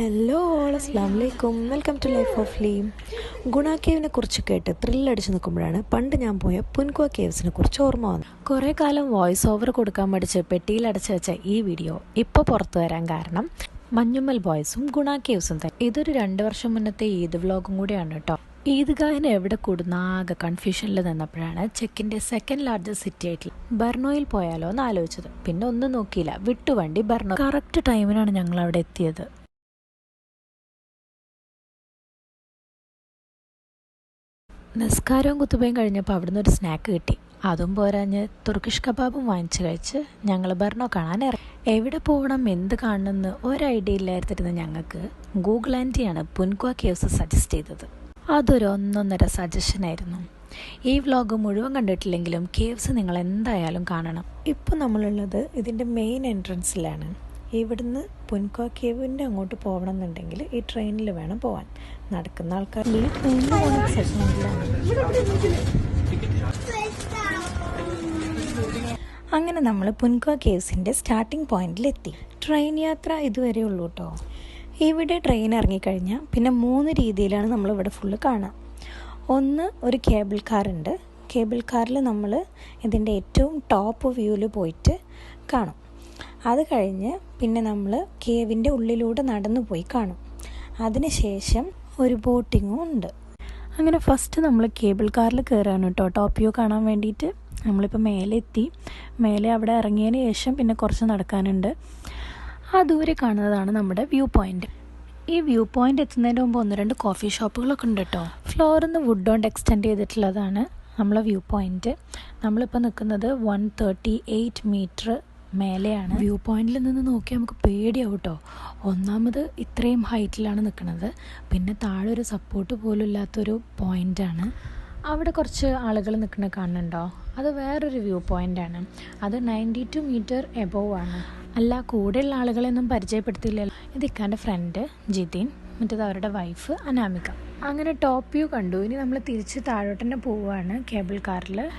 Hello all അസ്ലാം വലൈക്കും welcome to life of Leem Guna കേവിനെ കുറിച്ച് കേട്ട് ത്രില്ലടിച്ച് നിൽക്കുമ്പോഴാണ് പണ്ട് ഞാൻ പോയ പുൻകുവ കേവ്സിനെ കുറിച്ച് ഓർമ്മ വന്നത്. കുറേ കാലം വോയിസ് ഓവർ കൊടുക്കാൻ പഠിച്ച് പെട്ടിയിൽ അടച്ചു വെച്ച ഈ വീഡിയോ ഇപ്പോൾ പുറത്തു വരാൻ കാരണം മഞ്ഞുമ്മൽ ബോയ്സും ഗുണ കേവ്സും തന്നെ. ഇതൊരു രണ്ട് വർഷം മുന്നത്തെ ഈദ് വ്ലോഗും കൂടിയാണ് കേട്ടോ. ഈദ്ഗാഹിന് എവിടെ കൂടുന്ന ആകെ കൺഫ്യൂഷനിൽ നിന്നപ്പോഴാണ് ചെക്കിന്റെ സെക്കൻഡ് ലാർജസ്റ്റ് സിറ്റി ആയിട്ട് ബർണോയിൽ പോയാലോ എന്ന് ആലോചിച്ചത്. പിന്നെ ഒന്നും നോക്കിയില്ല. വിട്ടുവണ്ടി ബർണോ കറക്റ്റ് ടൈമിനാണ് ഞങ്ങൾ അവിടെ എത്തിയത്. നിസ്കാരവും കുത്തുബയും കഴിഞ്ഞപ്പോൾ അവിടുന്ന് ഒരു സ്നാക്ക് കിട്ടി. അതും പോരാഞ്ഞ് തുർക്കിഷ് കബാബും വാങ്ങിച്ചു കഴിച്ച് ഞങ്ങൾ ബർണോ കാണാൻ ഇറങ്ങി. എവിടെ പോകണം എന്ത് കാണണമെന്ന് ഒരു ഐഡിയ ഇല്ലായിരുന്നിരുന്ന ഞങ്ങൾക്ക് ഗൂഗിൾ ആന്റിയാണ് പുൻക്വ കേവ്സ് സജസ്റ്റ് ചെയ്തത്. അതൊരു ഒന്നൊന്നര സജഷനായിരുന്നു ഈ വ്ലോഗ് മുഴുവൻ കണ്ടിട്ടില്ലെങ്കിലും കേവ്സ് നിങ്ങൾ എന്തായാലും കാണണം. ഇപ്പോൾ നമ്മളുള്ളത് ഇതിന്റെ മെയിൻ എൻട്രൻസിലാണ് ഇവിടുന്ന് പുൻകോ കേവിന്റെ അങ്ങോട്ട് പോകണം എന്നുണ്ടെങ്കിൽ ഈ ട്രെയിനിൽ വേണം പോകാൻ നടക്കുന്ന ആൾക്കാർ ഈ ട്രെയിനിൽ അങ്ങനെ നമ്മൾ പുൻകോ കേവ്സിന്റെ സ്റ്റാർട്ടിംഗ് പോയിന്റിലെത്തി. ട്രെയിൻ യാത്ര ഇതുവരെ ഉള്ളൂ കേട്ടോ ഇവിടെ ട്രെയിൻ ഇറങ്ങിക്കഴിഞ്ഞാൽ പിന്നെ മൂന്ന് രീതിയിലാണ് നമ്മളിവിടെ ഫുള്ള് കാണുക ഒന്ന് ഒരു കേബിൾ കാറുണ്ട് കേബിൾ കാറിൽ നമ്മൾ ഇതിന്റെ ഏറ്റവും ടോപ്പ് വ്യൂവിൽ പോയിട്ട് കാണും. അത് കഴിഞ്ഞ് പിന്നെ നമ്മൾ കേവിന്റെ ഉള്ളിലൂടെ നടന്നു പോയി കാണും. അതിനുശേഷം ഒരു ബോട്ടിങ്ങും ഉണ്ട്. അങ്ങനെ ഫസ്റ്റ് നമ്മൾ കേബിൾ കാറിൽ കയറാണ് കേട്ടോ. ടോപ്പ് വ്യൂ കാണാൻ വേണ്ടിയിട്ട് നമ്മളിപ്പോൾ മേലെ എത്തി. മേലെ അവിടെ ഇറങ്ങിയതിന് ശേഷം പിന്നെ കുറച്ച് നടക്കാനുണ്ട്. ആ ദൂരെ കാണുന്നതാണ് നമ്മുടെ വ്യൂ പോയിന്റ് ഈ വ്യൂ പോയിന്റ് എത്തുന്നതിന് മുമ്പ് ഒന്ന് രണ്ട് കോഫി ഷോപ്പുകളൊക്കെ ഉണ്ട് കേട്ടോ. ഫ്ലോറിന്ന് വുഡ് കൊണ്ട് എക്സ്റ്റെൻഡ് ചെയ്തിട്ടുള്ളതാണ് നമ്മളെ വ്യൂ പോയിന്റ് നമ്മളിപ്പോൾ നിൽക്കുന്നത് വൺ തേർട്ടി എയ്റ്റ് മീറ്റർ മേലെയാണ്. വ്യൂ പോയിന്റിൽ നിന്ന് നോക്കി നമുക്ക് പേടിയാവും കേട്ടോ ഒന്നാമത് ഇത്രയും ഹൈറ്റിലാണ് നിൽക്കുന്നത്. പിന്നെ താഴെ ഒരു സപ്പോർട്ട് പോലും ഇല്ലാത്തൊരു പോയിന്റാണ്. അവിടെ കുറച്ച് ആളുകൾ നിൽക്കുന്ന കാണുന്നുണ്ടോ? അത് വേറൊരു വ്യൂ പോയിന്റാണ്. അത് നയന്റി ടു മീറ്റർ എബോവ് ആണ്. അല്ല കൂടെയുള്ള ആളുകളെയൊന്നും പരിചയപ്പെടുത്തിയില്ലല്ലോ. ഇത് ഇക്കാന്റെ ഫ്രണ്ട് ജിതിൻ മറ്റേത് അവരുടെ വൈഫ് അനാമിക. അങ്ങനെ ടോപ്പ് വ്യൂ കണ്ടു. ഇനി നമ്മൾ തിരിച്ച് താഴോട്ട് തന്നെ പോവുകയാണ് കേബിൾ കാറിൽ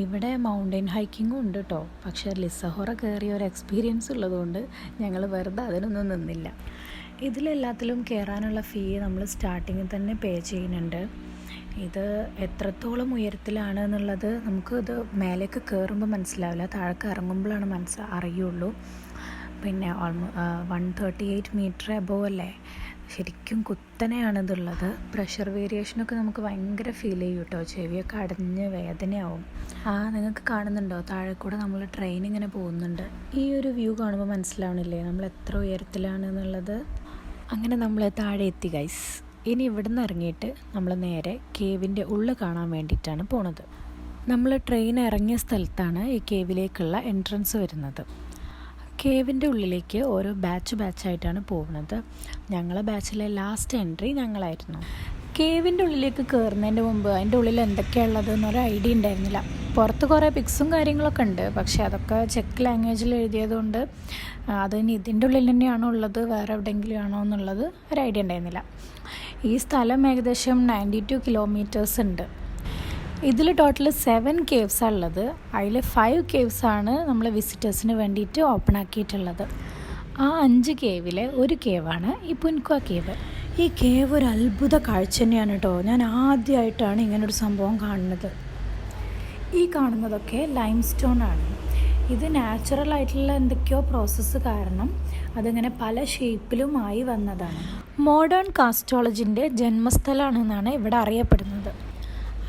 ഇവിടെ മൗണ്ടൻ ഹൈക്കിങ്ങും ഉണ്ട് കേട്ടോ പക്ഷേ ലിസഹോറ കയറിയ ഒരു എക്സ്പീരിയൻസ് ഉള്ളതുകൊണ്ട് ഞങ്ങൾ വെറുതെ അതിനൊന്നും നിന്നില്ല. ഇതിലെല്ലാത്തിലും കയറാനുള്ള ഫീ നമ്മൾ സ്റ്റാർട്ടിങ്ങിൽ തന്നെ പേ ചെയ്യുന്നുണ്ട്. ഇത് എത്രത്തോളം ഉയരത്തിലാണ് എന്നുള്ളത് നമുക്ക് ഇത് മേലേക്ക് കയറുമ്പോൾ മനസ്സിലാവില്ല. താഴേക്ക് ഇറങ്ങുമ്പോഴാണ് മനസ്സ് അറിയുള്ളൂ. പിന്നെ almost one thirty eight meter above അല്ലേ? ശരിക്കും കുത്തനെയാണ് ഇതുള്ളത് പ്രഷർ വേരിയേഷനൊക്കെ നമുക്ക് ഭയങ്കര ഫീൽ ചെയ്യും കേട്ടോ. ചെവിയൊക്കെ അടഞ്ഞ് വേദനയാവും. ആ നിങ്ങൾക്ക് കാണുന്നുണ്ടോ? താഴെ കൂടെ നമ്മൾ ട്രെയിൻ ഇങ്ങനെ പോകുന്നുണ്ട്. ഈ ഒരു വ്യൂ കാണുമ്പോൾ മനസ്സിലാവണില്ലേ? നമ്മൾ എത്ര ഉയരത്തിലാണ് എന്നുള്ളത്? അങ്ങനെ നമ്മൾ താഴെ എത്തി ഗൈസ് ഇനി ഇവിടുന്ന് ഇറങ്ങിയിട്ട് നമ്മൾ നേരെ കേവിന്റെ ഉള്ളു കാണാൻ വേണ്ടിയിട്ടാണ് പോണത്. നമ്മൾ ട്രെയിൻ ഇറങ്ങിയ സ്ഥലത്താണ് ഈ കേവിലേക്കുള്ള എൻട്രൻസ് വരുന്നത്. കേവിന്റെ ഉള്ളിലേക്ക് ഓരോ ബാച്ച് ബാച്ചായിട്ടാണ് പോകുന്നത്. ഞങ്ങളെ ബാച്ചിലെ ലാസ്റ്റ് എൻട്രി ഞങ്ങളായിരുന്നു. കേവിന്റെ ഉള്ളിലേക്ക് കയറുന്നതിന്റെ മുമ്പ് അതിന്റെ ഉള്ളിൽ എന്തൊക്കെയുള്ളത് എന്നൊരു ഐഡിയ ഉണ്ടായിരുന്നില്ല. പുറത്ത് കുറേ പിക്സും കാര്യങ്ങളൊക്കെ ഉണ്ട്. പക്ഷേ അതൊക്കെ ചെക്ക് ലാംഗ്വേജിൽ എഴുതിയതുകൊണ്ട് അത് ഇനി ഇതിന്റെ ഉള്ളിൽ തന്നെയാണോ ഉള്ളത്? വേറെ എവിടെയെങ്കിലും ആണോ എന്നുള്ളത് ഒരു ഐഡിയ ഉണ്ടായിരുന്നില്ല. ഈ സ്ഥലം ഏകദേശം നയന്റി ടു കിലോമീറ്റേഴ്സ് ഉണ്ട്. ഇതിൽ ടോട്ടൽ സെവൻ കേവ്സാണ് ഉള്ളത്. അതിൽ ഫൈവ് ആണ് നമ്മൾ വിസിറ്റേഴ്സിന് വേണ്ടിയിട്ട് ഓപ്പൺ ആക്കിയിട്ടുള്ളത്. ആ അഞ്ച് കേവിലെ ഒരു കേവാണ് ഈ പുൻക്വ കേവ് ഈ കേവ് ഒരു അത്ഭുത കാഴ്ച തന്നെയാണ് കേട്ടോ ഞാൻ ആദ്യമായിട്ടാണ് ഇങ്ങനൊരു സംഭവം കാണുന്നത്. ഈ കാണുന്നതൊക്കെ ലൈം സ്റ്റോൺ ആണ്. ഇത് നാച്ചുറൽ ആയിട്ടുള്ള എന്തൊക്കെയോ പ്രോസസ്സ് കാരണം അതിങ്ങനെ പല ഷേപ്പിലുമായി വന്നതാണ്. മോഡേൺ കാസ്റ്റോളജിന്റെ ജന്മസ്ഥലമാണെന്നാണ് ഇവിടെ അറിയപ്പെടുന്നത്.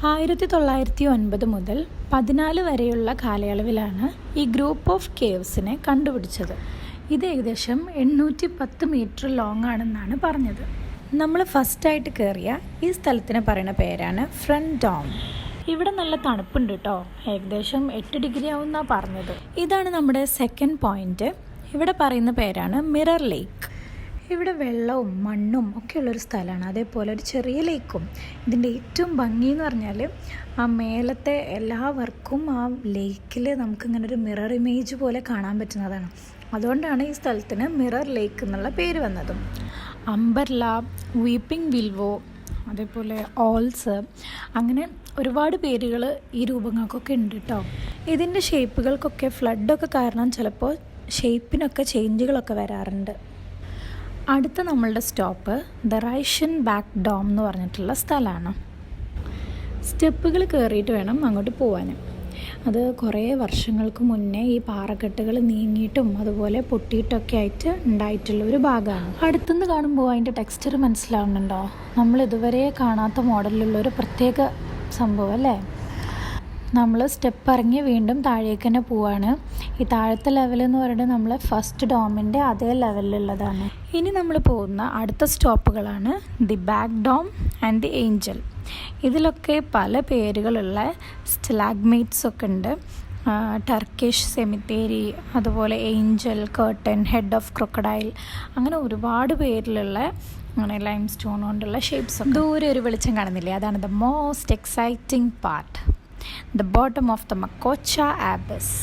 ആയിരത്തി തൊള്ളായിരത്തി ഒൻപത് മുതൽ പതിനാല് വരെയുള്ള കാലയളവിലാണ് ഈ ഗ്രൂപ്പ് ഓഫ് കേവ്സിനെ കണ്ടുപിടിച്ചത്. ഇത് ഏകദേശം എണ്ണൂറ്റി പത്ത് മീറ്റർ ലോങ് ആണെന്നാണ് പറഞ്ഞത്. നമ്മൾ ഫസ്റ്റായിട്ട് കയറിയ ഈ സ്ഥലത്തിന് പറയുന്ന പേരാണ് ഫ്രണ്ട് ഡോം. ഇവിടെ നല്ല തണുപ്പുണ്ട് കേട്ടോ ഏകദേശം എട്ട് ഡിഗ്രി ആവുന്നാണ് പറഞ്ഞത്. ഇതാണ് നമ്മുടെ സെക്കൻഡ് പോയിന്റ് ഇവിടെ പറയുന്ന പേരാണ് മിറർ ലേക്ക്. ഇവിടെ വെള്ളവും മണ്ണും ഒക്കെയുള്ളൊരു സ്ഥലമാണ്. അതേപോലെ ഒരു ചെറിയ ലേക്കും. ഇതിന്റെ ഏറ്റവും ഭംഗി എന്ന് പറഞ്ഞാൽ ആ മേലത്തെ എല്ലാ വർക്കും ആ ലേക്കിൽ നമുക്കിങ്ങനെ ഒരു മിറർ ഇമേജ് പോലെ കാണാൻ പറ്റുന്നതാണ്. അതുകൊണ്ടാണ് ഈ സ്ഥലത്തിന് മിറർ ലേക്ക് എന്നുള്ള പേര് വന്നതും. അംബർല വീപ്പിംഗ് വിൽവോ അതേപോലെ ഓൾസ് അങ്ങനെ ഒരുപാട് പേരുകൾ ഈ രൂപങ്ങൾക്കൊക്കെ ഉണ്ട് കേട്ടോ ഇതിന്റെ ഷേപ്പുകൾക്കൊക്കെ ഫ്ലഡൊക്കെ കാരണം ചിലപ്പോൾ ഷേപ്പിനൊക്കെ ചേഞ്ചുകളൊക്കെ വരാറുണ്ട്. അടുത്ത നമ്മളുടെ സ്റ്റോപ്പ് ദ റൈഷ്യൻ ബാക്ക് ഡോം എന്ന് പറഞ്ഞിട്ടുള്ള സ്ഥലമാണ്. സ്റ്റെപ്പുകൾ കയറിയിട്ട് വേണം അങ്ങോട്ട് പോകാനും അത് കുറേ വർഷങ്ങൾക്ക് മുന്നേ ഈ പാറക്കെട്ടുകൾ നീങ്ങിയിട്ടും അതുപോലെ പൊട്ടിയിട്ടൊക്കെ ആയിട്ട് ഉണ്ടായിട്ടുള്ള ഒരു ഭാഗമാണ്. അടുത്തുനിന്ന് കാണുമ്പോൾ അതിന്റെ ടെക്സ്ചർ മനസ്സിലാവുന്നുണ്ടോ? നമ്മൾ ഇതുവരെ കാണാത്ത മോഡലിലുള്ള ഒരു പ്രത്യേക സംഭവം അല്ലേ? നമ്മൾ സ്റ്റെപ്പ് ഇറങ്ങി വീണ്ടും താഴേക്ക് തന്നെ പോവാണ്. ഈ താഴത്തെ ലെവൽ എന്ന് പറയുന്നത് നമ്മൾ ഫസ്റ്റ് ഡോമിന്റെ അതേ ലെവലിലുള്ളതാണ് ഇനി നമ്മൾ പോകുന്ന അടുത്ത സ്റ്റോപ്പുകളാണ് the back dome and the angel ഇതിലൊക്കെ പല പേരുകളുള്ള സ്റ്റലാഗ്മേറ്റ്സ് ഒക്കെ ഉണ്ട്. ടർക്കിഷ് സെമിത്തേരി അതുപോലെ angel curtain head of crocodile അങ്ങനെ ഒരുപാട് പേരിലുള്ള അങ്ങനെ ലൈം സ്റ്റോൺ കൊണ്ടുള്ള ഷേപ്സ് ദൂരെ ഒരു വെളിച്ചം കാണുന്നില്ലേ? അതാണ് the most exciting part the bottom of the Macocha abyss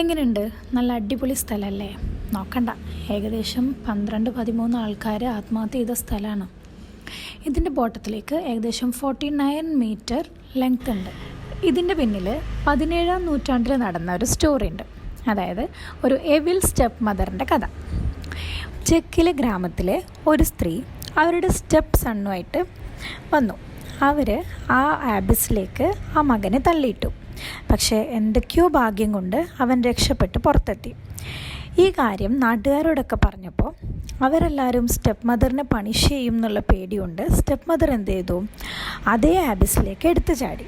എങ്ങനെയുണ്ട്? നല്ല അടിപൊളി സ്ഥലമല്ലേ നോക്കണ്ട. ഏകദേശം പന്ത്രണ്ട് പതിമൂന്ന് ആൾക്കാർ ആത്മഹത്യ ചെയ്ത സ്ഥലമാണ് ഇതിന്റെ ബോട്ടത്തിലേക്ക് ഏകദേശം ഫോർട്ടി നയൻ മീറ്റർ ലെങ്ത് ഉണ്ട്. ഇതിന്റെ പിന്നിൽ പതിനേഴാം നൂറ്റാണ്ടിൽ നടന്ന ഒരു സ്റ്റോറി ഉണ്ട്. അതായത് ഒരു എവിൽ സ്റ്റെപ്പ് മദറിന്റെ കഥ. ചെക്കിലെ ഗ്രാമത്തിലെ ഒരു സ്ത്രീ അവരുടെ സ്റ്റെപ്പ് സണ്ണുമായിട്ട് വന്നു. അവർ ആ ആബിസിലേക്ക് ആ മകനെ തള്ളിയിട്ടു. പക്ഷേ എന്തൊക്കെയോ ഭാഗ്യം കൊണ്ട് അവൻ രക്ഷപ്പെട്ട് പുറത്തെത്തി. ഈ കാര്യം നാട്ടുകാരോടൊക്കെ പറഞ്ഞപ്പോൾ അവരെല്ലാവരും സ്റ്റെപ്പ് മദറിനെ പണിഷ് ചെയ്യും എന്നുള്ള പേടിയുണ്ട്. സ്റ്റെപ്പ് മദർ എന്ത് ചെയ്തു? അതേ ആബിസിലേക്ക് എടുത്തു ചാടി.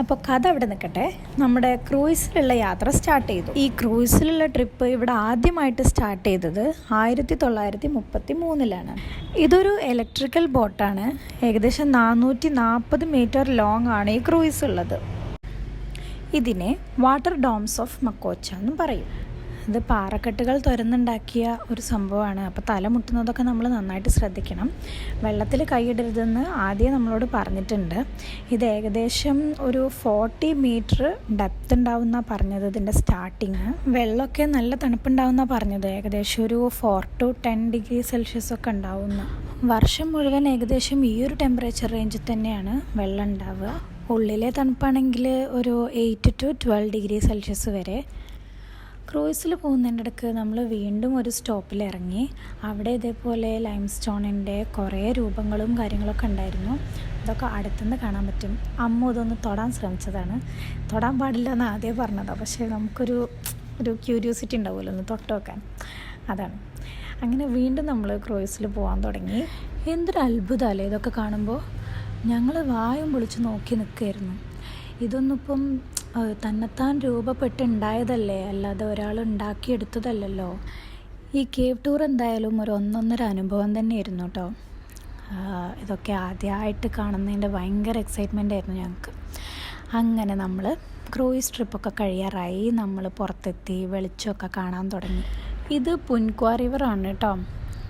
അപ്പോൾ കഥ അവിടെ നിൽക്കട്ടെ. നമ്മുടെ ക്രൂയിസിലുള്ള യാത്ര സ്റ്റാർട്ട് ചെയ്തു. ഈ ക്രൂയിസിലുള്ള ട്രിപ്പ് ഇവിടെ ആദ്യമായിട്ട് സ്റ്റാർട്ട് ചെയ്തത് ആയിരത്തി തൊള്ളായിരത്തി മുപ്പത്തി മൂന്നിലാണ് ഇതൊരു ഇലക്ട്രിക്കൽ ബോട്ടാണ് ഏകദേശം നാനൂറ്റി നാൽപ്പത് മീറ്റർ ലോങ് ആണ് ഈ ക്രൂയിസ് ഉള്ളത്. ഇതിനെ വാട്ടർ ഡോംസ് ഓഫ് മക്കോച്ച എന്നും പറയും. ഇത് പാറക്കെട്ടുകൾ തുരന്നുണ്ടാക്കിയ ഒരു സംഭവമാണ്. അപ്പോൾ തല മുട്ടുന്നതൊക്കെ നമ്മൾ നന്നായിട്ട് ശ്രദ്ധിക്കണം. വെള്ളത്തിൽ കൈയിടരുതെന്ന് ആദ്യം നമ്മളോട് പറഞ്ഞിട്ടുണ്ട്. ഇത് ഏകദേശം ഒരു ഫോർട്ടി മീറ്റർ ഡെപ്ത് ഉണ്ടാവുന്ന പറഞ്ഞത് ഇതിന്റെ സ്റ്റാർട്ടിങ്. വെള്ളമൊക്കെ നല്ല തണുപ്പുണ്ടാവുന്ന പറഞ്ഞത്. ഏകദേശം ഒരു four to ten degree Celsius ഒക്കെ ഉണ്ടാവുന്ന. വർഷം മുഴുവൻ ഏകദേശം ഈ ഒരു ടെമ്പറേച്ചർ റേഞ്ചിൽ തന്നെയാണ് വെള്ളം ഉണ്ടാവുക. ഉള്ളിലെ തണുപ്പാണെങ്കിൽ ഒരു eight to twelve degree Celsius വരെ. ക്രൂയിസിൽ പോകുന്നതിന്റെ ഇടയ്ക്ക് നമ്മൾ വീണ്ടും ഒരു സ്റ്റോപ്പിൽ ഇറങ്ങി. അവിടെ ഇതേപോലെ ലൈം സ്റ്റോണിന്റെ കുറേ രൂപങ്ങളും കാര്യങ്ങളൊക്കെ ഉണ്ടായിരുന്നു. അതൊക്കെ അടുത്തുനിന്ന് കാണാൻ പറ്റും. അമ്മ ഇതൊന്ന് തൊടാൻ ശ്രമിച്ചതാണ്. തൊടാൻ പാടില്ല എന്ന് ആദ്യം പറഞ്ഞതാണ് പക്ഷേ നമുക്കൊരു ഒരു ക്യൂരിയോസിറ്റി ഉണ്ടാവുമല്ലോ ഒന്ന് തൊട്ട് വെക്കാൻ അതാണ്. അങ്ങനെ വീണ്ടും നമ്മൾ ക്രൂയിസിൽ പോകാൻ തുടങ്ങി. എന്തൊരു അത്ഭുതമല്ലേ ഇതൊക്കെ കാണുമ്പോൾ. ഞങ്ങൾ വായും പൊളിച്ച് നോക്കി നിൽക്കുകയായിരുന്നു. ഇതൊന്നും ഇപ്പം തന്നെത്താൻ രൂപപ്പെട്ടുണ്ടായതല്ലേ? അല്ലാതെ ഒരാൾ ഉണ്ടാക്കിയെടുത്തതല്ലല്ലോ. ഈ കേവ് ടൂർ എന്തായാലും ഒരു ഒന്നൊന്നര അനുഭവം തന്നെയായിരുന്നു കേട്ടോ. ഇതൊക്കെ ആദ്യമായിട്ട് കാണുന്നതിന്റെ ഭയങ്കര എക്സൈറ്റ്മെന്റ് ആയിരുന്നു ഞങ്ങൾക്ക്. അങ്ങനെ നമ്മൾ ക്രൂയിസ് ട്രിപ്പൊക്കെ കഴിയാറായി. നമ്മൾ പുറത്തെത്തി വെളിച്ചമൊക്കെ കാണാൻ തുടങ്ങി. ഇത് പുൻക്വാ റിവറാണ് കേട്ടോ.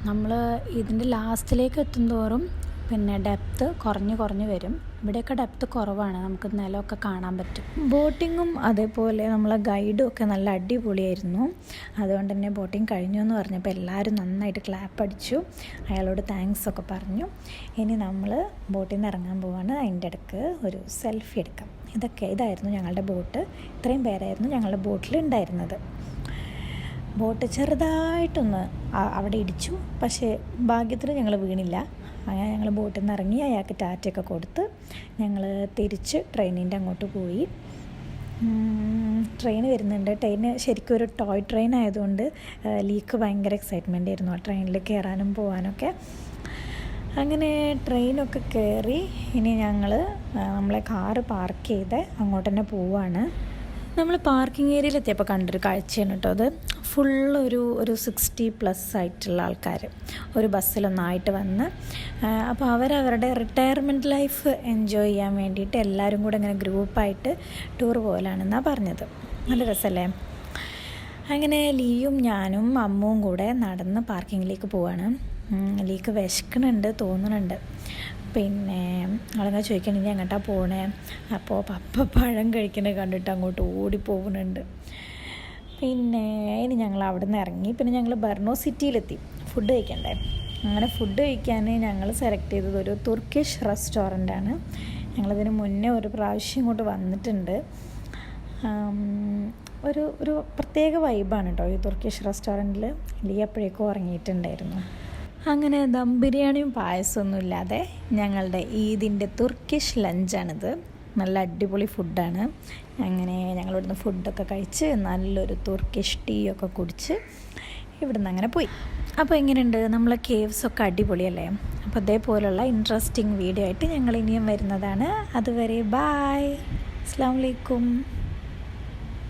നമ്മൾ ഇതിന്റെ ലാസ്റ്റിലേക്ക് എത്തും തോറും പിന്നെ ഡെപ്ത്ത് കുറഞ്ഞ് കുറഞ്ഞ് വരും. ഇവിടെയൊക്കെ ഡെപ്ത്ത് കുറവാണ്. നമുക്ക് നിലമൊക്കെ കാണാൻ പറ്റും. ബോട്ടിങ്ങും അതേപോലെ നമ്മളെ ഗൈഡും ഒക്കെ നല്ല അടിപൊളിയായിരുന്നു. അതുകൊണ്ട് തന്നെ ബോട്ടിങ് കഴിഞ്ഞു എന്ന് പറഞ്ഞപ്പോൾ എല്ലാവരും നന്നായിട്ട് ക്ലാപ്പ് അടിച്ചു. അയാളോട് താങ്ക്സ് ഒക്കെ പറഞ്ഞു. ഇനി നമ്മൾ ബോട്ടിൽ നിന്ന് ഇറങ്ങാൻ പോവാണ്. അതിന്റെ ഇടയ്ക്ക് ഒരു സെൽഫി എടുക്കാം. ഇതൊക്കെ ഇതായിരുന്നു ഞങ്ങളുടെ ബോട്ട് ഇത്രയും പേരായിരുന്നു ഞങ്ങളുടെ ബോട്ടിൽ ഉണ്ടായിരുന്നത്. ബോട്ട് ചെറുതായിട്ടൊന്ന് അവിടെ ഇടിച്ചു. പക്ഷേ ഭാഗ്യത്തിന് ഞങ്ങൾ വീണില്ല. അങ്ങനെ ഞങ്ങൾ ബോട്ടിൽ നിന്ന് ഇറങ്ങി അയാൾക്ക് ടാറ്റയൊക്കെ കൊടുത്ത് ഞങ്ങൾ തിരിച്ച് ട്രെയിനിന്റെ അങ്ങോട്ട് പോയി. ട്രെയിൻ വരുന്നുണ്ട്. ട്രെയിൻ ശരിക്കും ഒരു ടോയ് ട്രെയിൻ ആയതുകൊണ്ട് ലീക്ക് ഭയങ്കര എക്സൈറ്റ്മെന്റ് ആയിരുന്നു ആ ട്രെയിനിൽ കയറാനും പോകാനൊക്കെ അങ്ങനെ ട്രെയിനൊക്കെ കയറി ഇനി ഞങ്ങൾ നമ്മളെ കാറ് പാർക്ക് ചെയ്ത് അങ്ങോട്ട് തന്നെ പോവാണ്. നമ്മൾ പാർക്കിംഗ് ഏരിയയിൽ എത്തിയപ്പോൾ കണ്ടൊരു കാഴ്ചയാണ് കേട്ടോ അത്. ഫുള്ള് ഒരു ഒരു സിക്സ്റ്റി പ്ലസ് ആയിട്ടുള്ള ആൾക്കാർ ഒരു ബസ്സിലൊന്നായിട്ട് വന്ന്. അപ്പോൾ അവരവരുടെ റിട്ടയർമെന്റ് ലൈഫ് എൻജോയ് ചെയ്യാൻ വേണ്ടിയിട്ട് എല്ലാവരും കൂടെ ഇങ്ങനെ ഗ്രൂപ്പായിട്ട് ടൂർ പോകലാണെന്നാണ് പറഞ്ഞത്. നല്ല രസമല്ലേ അങ്ങനെ ലീയും ഞാനും അമ്മുവും കൂടെ നടന്ന് പാർക്കിങ്ങിലേക്ക് പോവാണ്. ലീക്ക് വിശക്കണുണ്ട് തോന്നുന്നുണ്ട് പിന്നെ ആളുകൾ ചോദിക്കണം ഇനി എങ്ങോട്ടാണ് പോകണേ അപ്പോൾ പപ്പ പഴം കഴിക്കുന്നത് കണ്ടിട്ട് അങ്ങോട്ട് ഓടി പോകുന്നുണ്ട് പിന്നെ ഇനി ഞങ്ങൾ അവിടെ നിന്ന് ഇറങ്ങി. പിന്നെ ഞങ്ങൾ ബർണോ സിറ്റിയിലെത്തി. ഫുഡ് കഴിക്കണ്ടേ? അങ്ങനെ ഫുഡ് കഴിക്കാൻ ഞങ്ങൾ സെലക്ട് ചെയ്തത് ഒരു തുർക്കിഷ് റെസ്റ്റോറന്റാണ് ഞങ്ങളതിന് മുന്നേ ഒരു പ്രാവശ്യം ഇങ്ങോട്ട് വന്നിട്ടുണ്ട്. ഒരു ഒരു പ്രത്യേക വൈബാണ് കേട്ടോ ഈ തുർക്കിഷ് റെസ്റ്റോറന്റിൽ ലീ. അപ്പോഴേക്കും ഉറങ്ങിയിട്ടുണ്ടായിരുന്നു അങ്ങനെ ദം ബിരിയാണിയും പായസമൊന്നും ഇല്ലാതെ ഞങ്ങളുടെ ഈദിന്റെ തുർക്കിഷ് ലഞ്ചാണിത് നല്ല അടിപൊളി ഫുഡാണ് അങ്ങനെ ഞങ്ങളിവിടുന്ന് ഫുഡൊക്കെ കഴിച്ച് നല്ലൊരു തുർക്കിഷ് ടീ ഒക്കെ കുടിച്ച് ഇവിടുന്ന് അങ്ങനെ പോയി. അപ്പോൾ എങ്ങനെയുണ്ട്? നമ്മളെ കേവ്സ് ഒക്കെ അടിപൊളിയല്ലേ? അപ്പോൾ അതേപോലുള്ള ഇൻട്രസ്റ്റിംഗ് വീഡിയോ ആയിട്ട് ഞങ്ങൾ ഇനിയും വരുന്നതാണ്. അതുവരെ ബായ് അസ്സാം വലൈക്കും